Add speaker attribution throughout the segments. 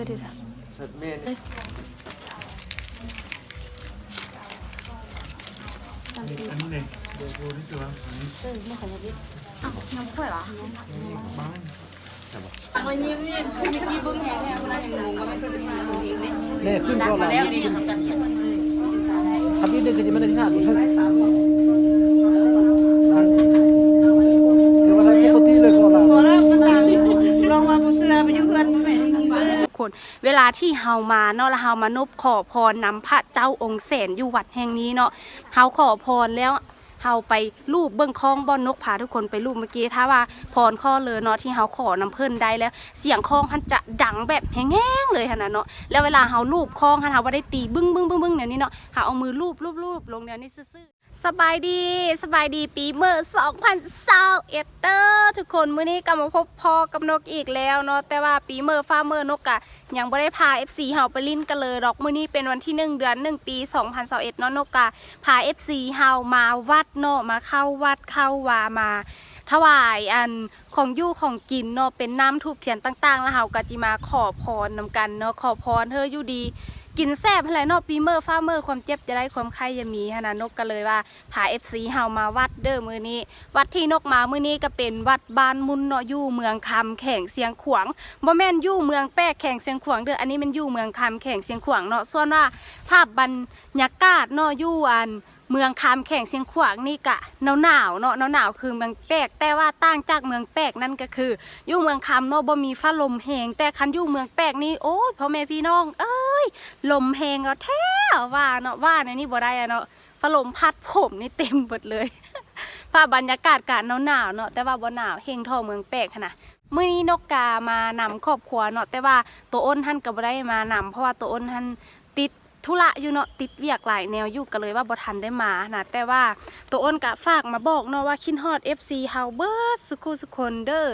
Speaker 1: อเดี๋ยวนะ
Speaker 2: เสร็จแม่นี่
Speaker 3: อันนี้เลยเดี๋ยวดูนี่คือว่าอันนี้
Speaker 1: เออไม่ขอยับยิบอ้าวน้ำข้วยเหรอ
Speaker 3: บ้าง
Speaker 4: วันนี้เนี่ยเมื่อกี้เบิ้งแหงแหงคนนั้นยังงงว่ามันเป็นเพลงเพลงนี้
Speaker 2: เลขขึ้นก็แล้ว
Speaker 4: แล้วนี่เขาจะเขียน
Speaker 2: ครับนี่เด็กก็จะไม่ได้ชาติใช่คือว่าอะไรปกติเลยก็แล้ว
Speaker 5: พอแล้วมันดังลองว่าบุษราไปอยู่เพื่อนบ่แม่นอย่างนี้บ่
Speaker 1: ทุกคน เวลาที่เฮามาเนาะแล้วเฮามานบขอพรนำพระเจ้าองค์แสนอยู่วัดแห่งนี้เนาะเฮาขอพรแล้วเฮาไปรูปเบื้องคลองบอนนกพาทุกคนไปรูปเมื่อกี้ถ้าว่าพรข้อเลยเนาะที่เฮาขอนำเพิ่นได้แล้ว เสียงคลองหันจะดังแบบแห้งๆเลยขนาดเนาะแล้วเวลาเฮารูปคลองหันเฮาบ่าได้ตีบึ้งบึ้งบึ้งบึ้งเดี๋ยวนี้เนาะเฮาเอามือรูปรูปรูปลงเดี๋ยวนี้ซื่อ สบายดีสบายดีปีเมื่อ2021เด้อทุกคนมื้อนี้กลับมาพบพ่อกับนกอีกแล้วเนาะแต่ว่าปีเมื่อฟ้าเมื่อนกอะยังบ่ได้พา FC เฮาไปลิ้นกันเลยดอกมื้อนี้เป็นวันที่ 1 เดือน 1 ปี 2021เนาะนกกะพา FC เฮามาวัดเนาะมาเข้าวัดเข้าวามา ถวายอันของอยู่ของกินเนาะเป็นน้ำทูบเทียนต่างๆ แล้วเฮาก็จิมาขอพรนำกันเนาะขอพรเธออยู่ดี กินแซ่บอะไรเนาะปีเมอร์ฟ้าเมอร์ความเจ็บจะได้ความไข้อย่ามีขนาดนกก็เลยว่าพา FC เฮามาวัดเด้อมือนี้ วัดที่นกมามือนี้ก็เป็นวัดบ้านมุนเนาะอยู่เมืองคำแข่งเสียงขวางบ่แม่นอยู่เมืองแป้แข่งเสียงขวางเด้ออันนี้มันอยู่เมืองคำแข่งเสียงขวางเนาะส่วนว่าภาพบรรยากาศเนาะอยู่อัน เมืองคำแข่งเชียงขวางนี่กะหนาวหนาวเนาะหนาวหนาวคือเมืองแปกแต่ว่าต่างจากเมืองแปกนั่นก็คืออยู่เมืองคำเนาะบ่มีฟ้าลมแหงแต่คันอยู่เมืองแปกนี่โอ้ยพ่อแม่พี่น้อง เอ้ยลมแหงเอาแท้ว่าเนาะว่าในนี่บ่ได้อะเนาะฟ้าลมพัดผมนี่เต็มหมดเลยภาพบรรยากาศกะหนาวหนาวเนาะแต่ว่าบ่หนาวเฮงท่อเมืองแปกหั้นนะมื้อนี้นกกามานำครอบครัวเนาะแต่ว่าตัวอ้นท่านก็บ่ได้มานำเพราะว่าตัวอ้นท่าน ธุระอยู่เนาะติดเวียกหลายแนวอยู่ก็เลยว่าบ่ทันได้มานะแต่ว่าตัวอ้นกะฝากมาบอกเนาะว่าคินฮอด FC เฮาเบิดสุขุสุคนเด้อ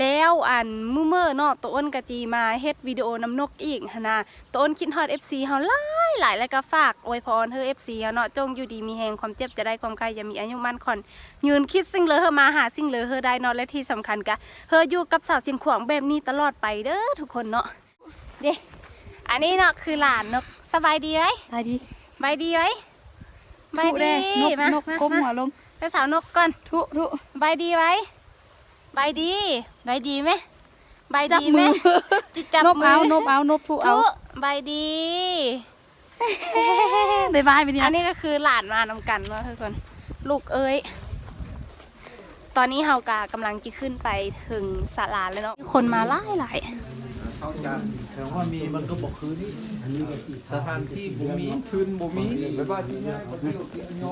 Speaker 1: แล้วอันมือเมื่อเนาะตัวอ้นกะจีมาเฮ็ดวิดีโอนำนกอีกนะตัวอ้นคิดฮอด FC เฮาหลายหลายแล้วก็ฝากอวยพรเธอ FC เฮาเนาะจงอยู่ดีมีแฮงความเจ็บจะได้ความใครอย่ามีอายุมั่นขอนยืนคิดสิ่งเลอเฮอมาหาสิ่งเลอเฮอได้เนาะและที่สำคัญกะเฮออยู่กับสาวเสียงขวางแบบนี้ตลอดไปเด้อทุกคนเนาะเด้อันนี้เนาะคือหลานนก สบายดีไหม
Speaker 5: ไปดิ
Speaker 1: ใบดีไหมใบ
Speaker 5: ทุ
Speaker 1: ดี
Speaker 5: เด้นก
Speaker 1: มาน
Speaker 5: ก
Speaker 1: มา
Speaker 5: ก้ม
Speaker 1: มา
Speaker 5: หัวลง
Speaker 1: ไปสาวนกก่อน
Speaker 5: ทุทุ
Speaker 1: ใบดีไหมใบดีใบดีไหมใบ
Speaker 5: จับ
Speaker 1: ดีไหม
Speaker 5: มือ
Speaker 1: จิจับ
Speaker 5: นบ
Speaker 1: มื
Speaker 5: เอานบเอานบทุเอา
Speaker 1: ทุใบดี
Speaker 5: ได้บายไปดิ
Speaker 1: อันนี้ก็คือหลานมานำกันเนาะทุกคน ลูกเอ้ยตอนนี้เฮากากำลังจะขึ้นไปถึงศาลาเลยเนาะมีคนมาหลายหลาย
Speaker 2: เขาจะ แต่ว่ามีมันก็บอกคือนี่สถานที่บ่มีทุนบ่มีแล้วก็ที่ง่ายก็คือ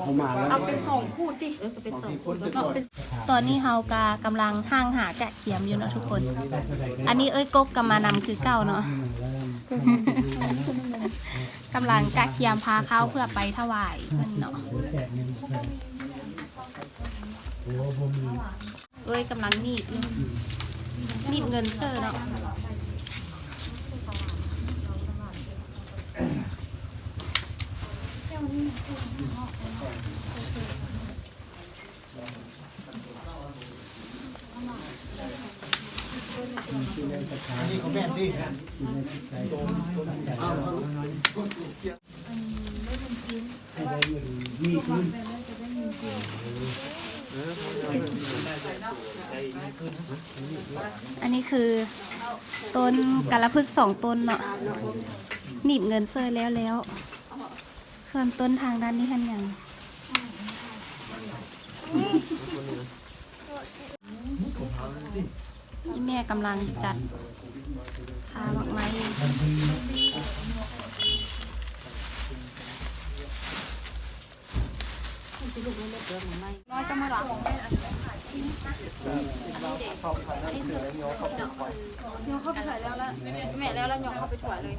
Speaker 2: เขามาแล้ว
Speaker 4: เอาเป็นสองคู่ดิเออเป็นสองคู่เนาะเป็น
Speaker 1: ตอนนี้เฮากากำลังห้างหากะเขียมอยู่เนาะทุกคน อันนี้เอ้ยกกกำมานำคือเก่าเนาะกำลังกะเคียมพาเข้าเพื่อไปถวายเพิ่นเนาะเอ้ยกำลังนีบนีบเงินเซอร์เนาะ
Speaker 2: นี่เขาแม่น
Speaker 1: อันนี้คือต้นกาละพึกสองต้นเนาะหนีบเงินเซอร์แล้วแล้ว ส่วนต้นทางด้านนี้ทันยังนี่แม่กำลังจัดาดอกไม้อยู่น้อยจะมาหรอ
Speaker 4: แม่แล้วแล้วยองเข้าไปถวายเลย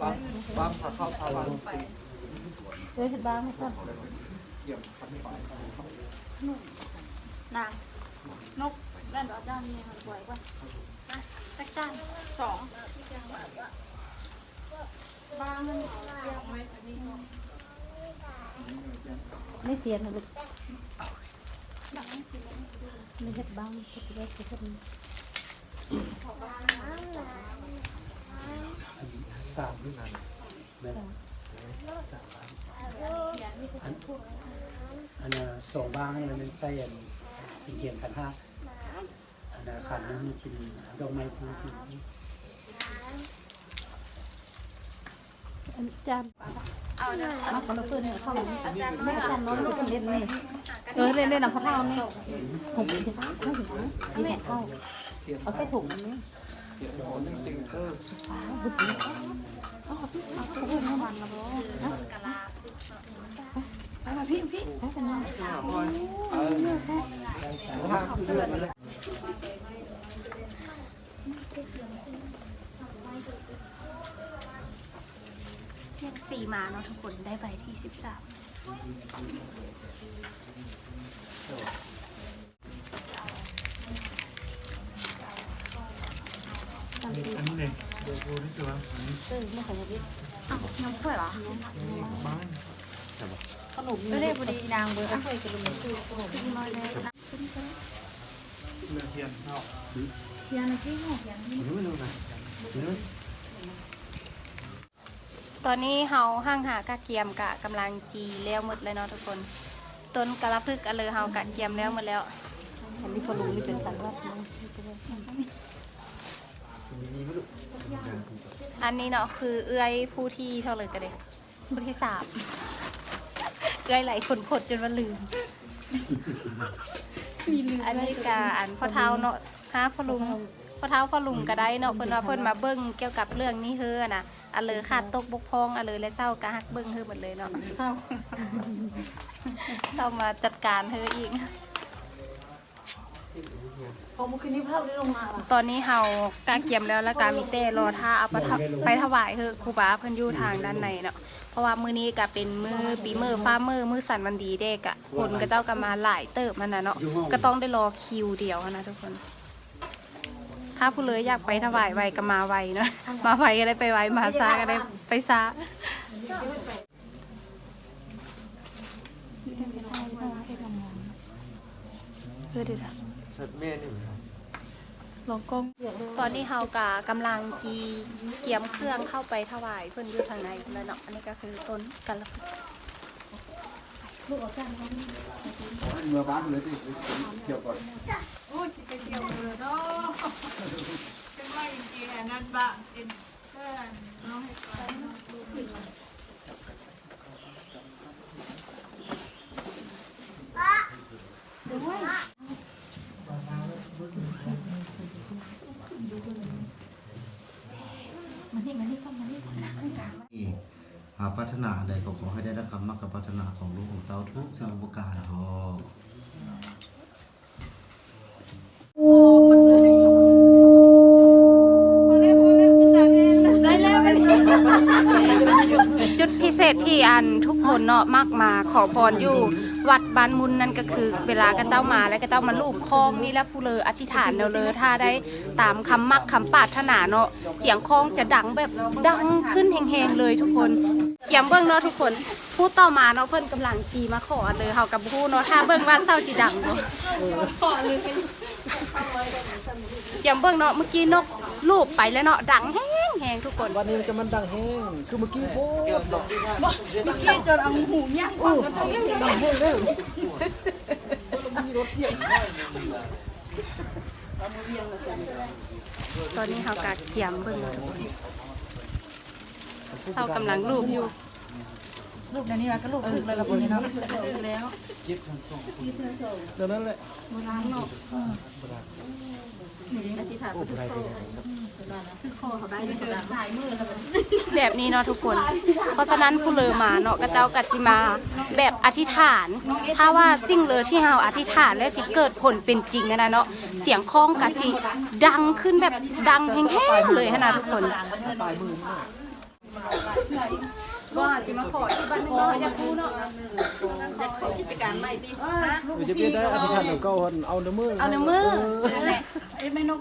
Speaker 2: ปั๊มปั๊มผักเข้าทาง
Speaker 1: เฮ้ยเห็นบ้างไหมคะ
Speaker 4: นางนกแม่นอาจารย์นี่ค่ะ ยก่อน
Speaker 1: สักจาน
Speaker 4: สอง
Speaker 1: ไม่เสียนะลูกไม่เห็ดบ้างเห็ดได้เห็ด
Speaker 2: สามนี่นั่น
Speaker 6: แบบอันอันน่ะสองบ้างมันเป็นไส้อันเป็นเกียนขันห้า อันน่ะขันนั้นมันเป็นดอกไม้พูที่
Speaker 5: เออเล่นเล่นน้ำพะเท่านี่ผมเป็นที่ฟ้าไม่ถึงนี่เข้าเอาใส่ถุงอันนี้
Speaker 2: เขียนโหนจริงๆเออ
Speaker 5: ไปมาพี่พี่ไปกันนะ
Speaker 2: เออถ้าคือเรื่องอะไร
Speaker 1: เสียงสี่มาเนาะทุกคนได้ใบที่สิบสาม
Speaker 3: อันนี้เลยเดี๋ยวดูนี่คือว่าอันนี้
Speaker 1: อ้าวน้ำถ้วยเหรอ
Speaker 3: บ้าน
Speaker 5: ขนมไม่ได้พอดีนางเบอร์เคยกินเลยคือขนม
Speaker 1: น้อยเลยนะ
Speaker 3: เรือเทียนเนาะ
Speaker 1: ตอนนี้เฮาห้างหากะเกียมกะกำลังจีแล้วหมดเลยเนาะทุกคน ต้นกะละพึกอะเลยเฮากะเกียมแล้วหมดแล้ว
Speaker 5: อันนี้พอรู้นี่เป็นสันวัด
Speaker 1: อันนี้เนาะคือเอื้อยผู้ที่เท่าเลยกันเลยผู้ที่สามเอื้อยไหลคนขดจนว่าลืมอันนี้กะอันพ่อเท้าเนาะ ฮะพ่อลุงพ่อเท้าพ่อลุงก็ได้เนาะเพิ่นว่าเพิ่นมาเบิ่งเกี่ยวกับเรื่องนี้เฮ้อน่ะอันเลยขาดตกบกพร่องอันเลยและเศร้ากะฮักเบิ่งเฮ้อหมดเลยเนาะเศร้าต้องมาจัดการเฮ้ออีก
Speaker 5: พอเมื่อคืนนี้ภาพได้ลงมาว่ะ
Speaker 1: ตอนนี้เฮากาเกียมแล้วแล้วกามีเต้รอท่าเอาไปทะไปถวายคือครูบาเพิ่นอยู่ทางด้านในเนาะเพราะว่ามื้อนี้ก็เป็นมื้อปีมื้อฟ้ามื้อมื้อสันวันดีเด็กอะคนก็เจ้าก็มาหลายเติบมันน่ะเนาะก็ต้องได้รอคิวเดียวนะทุกคน ถ้าผู้เลยอยากไปถวายไวก็มาไวเนาะมาไวก็ได้ไปไวมาช้าก็ได้ไปช้าเออเดี๋ยวนะ
Speaker 2: สัตว์แม่นี่
Speaker 1: ลองกล้องตอนนี้เฮากะกำลังจีเกียมเครื่องเข้าไปถวายเพิ่นอยู่ทางในแล้วเนาะอันนี้ก็คือต้นกันละ
Speaker 2: เมื่อบ้านเลยที่เกี่ยวก่อน
Speaker 7: ที่ ปรารถนาใดก็ขอให้ได้รับคำมักกับปรารถนาของลูกของเต้าทุกสิ่งทุกประการทอ
Speaker 5: ได้แล้วเป็น
Speaker 1: จุดพิเศษที่อันทุกคนเนาะมากมาขอพรอยู่ วัดบานมุนนั่นก็คือ เวลากันเจ้ามาแล้วก็เจ้ามาลูบคลองนี่แล้วผู้เลออธิษฐานเนาเลยถ้าได้ตามคำมักคำปรารถนาเนาะเสียงคลองจะดังแบบดังขึ้นแหงๆเลยทุกคน กียมเบิ้งเนาะทุกคนพูดต่อมาเนาะเพิ่นกำลังจีมาขอเลยเฮากับผู้เนาะถ้าเบิ้งว่าเศร้าจีดังเนาะเกียมเบิ้งเนาะเมื่อกี้นกลูบไปแล้วเนาะดังแห้งๆทุกคน
Speaker 2: วันนี้จะมันดังแห้งคือเมื่อกี้โบ้ด
Speaker 5: เมื่อกี้จนเอาหูย่างกว่างกันทั้งยัง
Speaker 2: ดังแห้งแล้วมีรถเสียง
Speaker 1: ตอนนี้เฮากะเกียมเบิ้งเนาะทุกคนเศร้ากำลังลูบอยู่
Speaker 5: ลูกในนี้มาก็ลูกถึกเลยละบนนี้เนาะถึกแล้ว
Speaker 2: เดี๋ยวนั้นแหละ
Speaker 5: โบราณเนาะอธิษฐานพุทธโธคือคอเขาได้ยังเดินสายมือแล้ว
Speaker 1: แบบนี้เนาะทุกคน เพราะฉะนั้นผู้เลอมาเนาะกระเจ้ากัจจิมา แบบอธิษฐาน ถ้าว่าสิ่งเลอที่เฮาอธิษฐานแล้วจะเกิดผลเป็นจริงอะนะเนาะ เสียงคล้องกะจิดังขึ้นแบบดังแห้งๆเลยฮะนะทุกคน
Speaker 2: ก
Speaker 1: ว่าจะมาขอที่บ้านนึงเนาะอยากรู้เนาะอยากขอกิจการใหม่ดิ
Speaker 2: มันจะเปลี่ยนได้อธิษฐานของเก่าเอาเนื้อมือ
Speaker 1: เอาเนื้อมือนั่นแหละไอ้แม่นก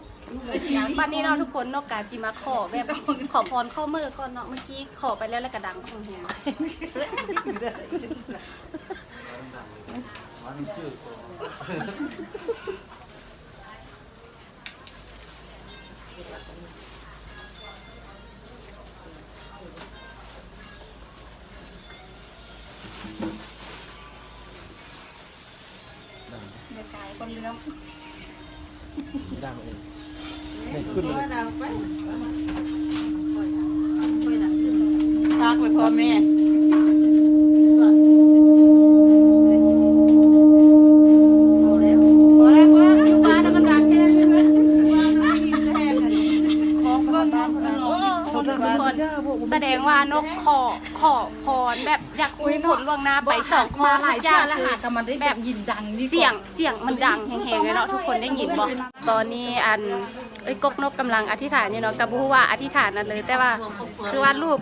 Speaker 1: บ้านนี้เนาทุกคนเนกกาจิมาขอแบบขอพรข้อมือก่อนเนาะเมื่อกี้ขอไปแล้วแล้วก็ดังแห้ง
Speaker 2: ดังเองไม่ขึ้นเลย
Speaker 5: ฝากไว้พ่อแม่พ อแล้วพอแล้วว่าน้ำมันดังแค่ใช่ไหมว่าน้ำมันกินแท้กันของมันดังกันโอ้
Speaker 1: ทุกคนแสดงว่านกขอขอพรแบบอยากคุยผลล่ วงหน้าไปสองข้อ
Speaker 5: หลาย
Speaker 1: อ
Speaker 5: เชื่
Speaker 1: ย่า
Speaker 5: องแล้ว
Speaker 1: คือ
Speaker 5: หากันมันได้แบบยินดังดี
Speaker 1: เสียงเสียงมันดังแหงๆเลยเนาะทุกคนได้ยินบ่ตอนนี้อันเอ้ยกกนกกำลังอธิษฐานอยู่เนาะกับบูว่าอธิษฐานนั่นเลย แต่ว่าคือว่ารูป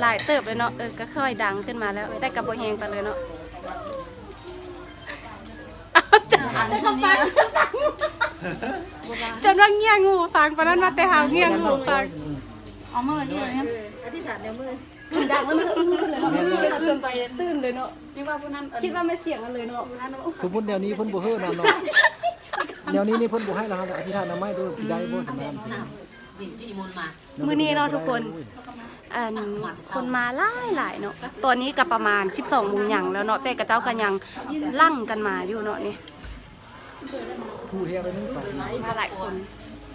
Speaker 1: หลายเติบเลยเนาะเออก็ค่อยดังขึ้นมาแล้วแต่กับบ่แฮงไปเลยเนาะเอาจะจะก็ฟังจนว่าเงี้ยงูฟังปานนั้นมาแต่หาเงี้ยงูฟัง
Speaker 5: เอามือนี่เลย
Speaker 1: ดั งมันอื้อเลยเนาะอื้อเลยขึ้นไปตื่นเลยเนาะ
Speaker 4: นี่ว่าผู้นั้น
Speaker 1: คิดว่าไม่เสียงกันเลยเนาะ
Speaker 2: สมมุติแนวนี้เพิ่นบ่เฮือนะเนาะแนวนี้นี่เพิ่นบ่ให้แล้วครับอธิษฐานนำไม้ด้วยสิได้บ่สำนัก
Speaker 1: มื้อนี้เนาะทุกคนอันคนมาหลายหลายเนาะตอนนี้ก็ประมาณ 12โมงหยังแล้วเนาะแต่กระเจ้าก็ยังลั่งกันมาอยู่เนาะนี่
Speaker 2: ผู้เฮียไปนึงไป
Speaker 1: มาหลายคน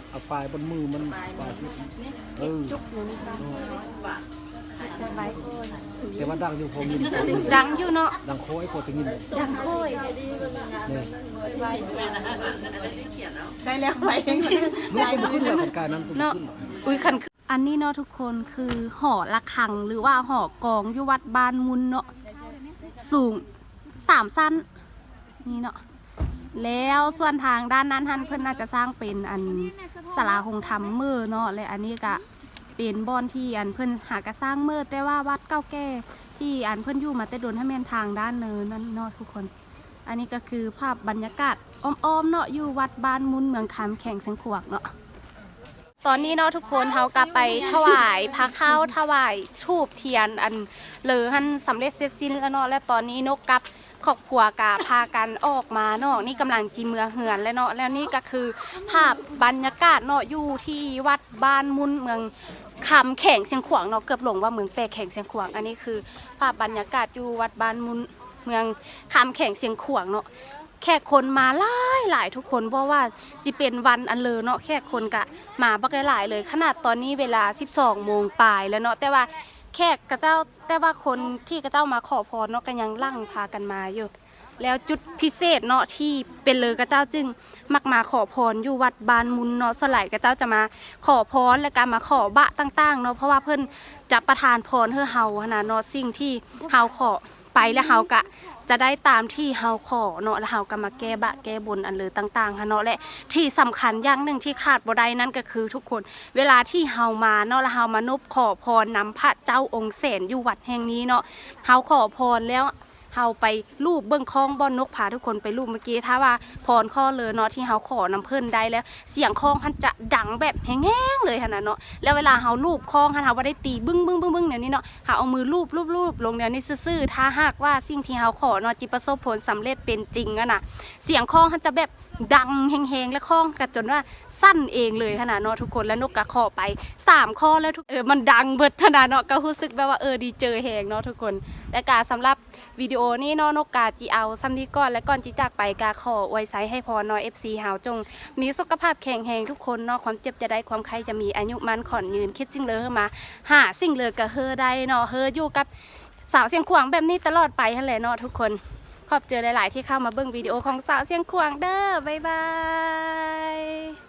Speaker 2: เอาปลายบนมือมันปลายสิเออ
Speaker 1: จุกอยู่นี่ค่ะ
Speaker 2: แต่ว่าดังอยู่พอมี
Speaker 1: ดังอยู่เนาะ
Speaker 2: ดังโค้ยพอจะยิน
Speaker 1: ดังโค้ย
Speaker 2: นี่
Speaker 1: ได้แล้วไปจริง
Speaker 2: ลูกก็ขึ้นแล้วคนกายนั้นตุ้ม
Speaker 1: เนาะ
Speaker 2: ขึ้น
Speaker 1: อุ้ยคันคืออันนี้เนาะทุกคนคือหอระฆังหรือว่าหอกองอยู่วัดบ้านมุนเนาะสูงสามสั้นนี่เนาะแล้วส่วนทางด้านนั้นท่านเพิ่นน่าจะสร้างเป็นอันสลาหงธรรมเมื่อเนาะและอันนี้ก็ เป็นบอนที่อันเพิ่นหากระสร้างเมื่อแต่ว่าวัดเก่าแก่ที่อันเพิ่นอยู่มาแต่โดนให้แม่นทางด้านเนินนั่นเนาะทุกคน อันนี้ก็คือภาพบรรยากาศอ้อมๆเนาะอยู่วัดบ้านมุนเมืองคำแข่งเสียงขวกเนาะตอนนี้เนาะทุกคนเขากลับไปถวายพระข้าวถวายทูบเทียนอันเลอหันสำเร็จเสร็จสิ้นแล้วเนาะและตอนนี้นกกับ ครอบครัวกาพากันออกมาเนาะนี่กำลังจีเมือเหือนแล้วเนาะแล้วนี่ก็คือภาพบรรยากาศเนาะอยู่ที่วัดบ้านมุนเมืองคำแข่งเสียงขวางเนาะเกือบหลงว่าเมืองแปรแข่งเสียงขวางอันนี้คือ ภาพบรรยากาศอยู่วัดบ้านมุนเมืองคำแข่งเสียงขวางเนาะแขกคนมาหลายหลายทุกคนเพราะว่าจะเป็นวันอันเลอเนาะแขกคนกะมาบักหลายเลย ขนาดตอนนี้เวลา 12โมงปลายแล้วเนาะแต่ว่า แขกกระเจ้าแต่ว่าคนที่กระเจ้ามาขอพรเนาะก็ยังลั่งพากันมาอยู่ แล้วจุดพิเศษเนาะที่เป็นเลยกระเจ้าจึง มักมาขอพรอยู่วัดบานมุนเนาะสไลายกระเจ้าจะมาขอพรและการมาขอบะต่างๆเนาะเพราะว่าเพิ่นจะประทานพรเพื่อเฮาขนาดเนาะสิ่งที่เฮาขอ ไปแล้วเฮากะจะได้ตามที่เฮาขอเนาะแล้วเฮาก็มาแก้บะแก้บนอันเลยต่างๆค่ะเนาะและที่สำคัญอย่างหนึ่งที่ขาดบ่ได้นั่นก็คือทุกคน เวลาที่เฮามาเนาะแล้วเฮามานบขอพรนำพระเจ้าองค์แสนอยู่วัดแห่งนี้เนาะเฮาขอพรแล้ว เฮาไปรูปเบื้องคล้องบอนนกพาทุกคนไปรูปเมื่อกี้ถ้าว่าพรข้อเลยเนาะที่เฮาขอนำเพิ่นได้แล้ว เสียงคล้องมันจะดังแบบแห้งๆเลยค่ะนะเนาะแล้วเวลาเฮารูปคล้องค่ะเฮาบ่าได้ตีบึ้งบึ้งบึ้งบึ้งเนี่ยนี่เนาะเฮาเอามือรูปรูปรูปลงเดี๋ยนี้ซื่อๆถ้าหากว่าสิ่งที่เฮาขอเนาะจิประสบผลสำเร็จเป็นจริงอะนะเสียงคล้องมันจะแบบดังแหงๆและคล้องกันจนว่าสั้นเองเลยขนาดเนาะทุกคนแล้วนกกระขอไปสามข้อแล้วทุกเออมันดังเบิดขนาดเนาะก็รู้สึกแบบว่าเออดีเจอแหงเนาะทุกคนและกาสำหรับ วิดีโอนี้นาะนกกาจีเอาซ้ำนี้ก่อนและก่อนจีจากไปกาขออวยไซให้พรเนาะ FC หาวจง มีสุขภาพแข็งแรงทุกคนนาะความเจ็บจะได้ความใครจะมีอายุมันขอนยืนคิดสิ่งเลอมา หาสิ่งเลอก็เฮอได้เนาะเฮออยู่กับสาวเสียงขวางแบบนี้ตลอดไปหั่นแหละเนาะทุกคน ขอบเจอหลาย ๆ ที่เข้ามาเบิ่งวิดีโอของสาวเสียงขวางเด้อบ๊ายบาย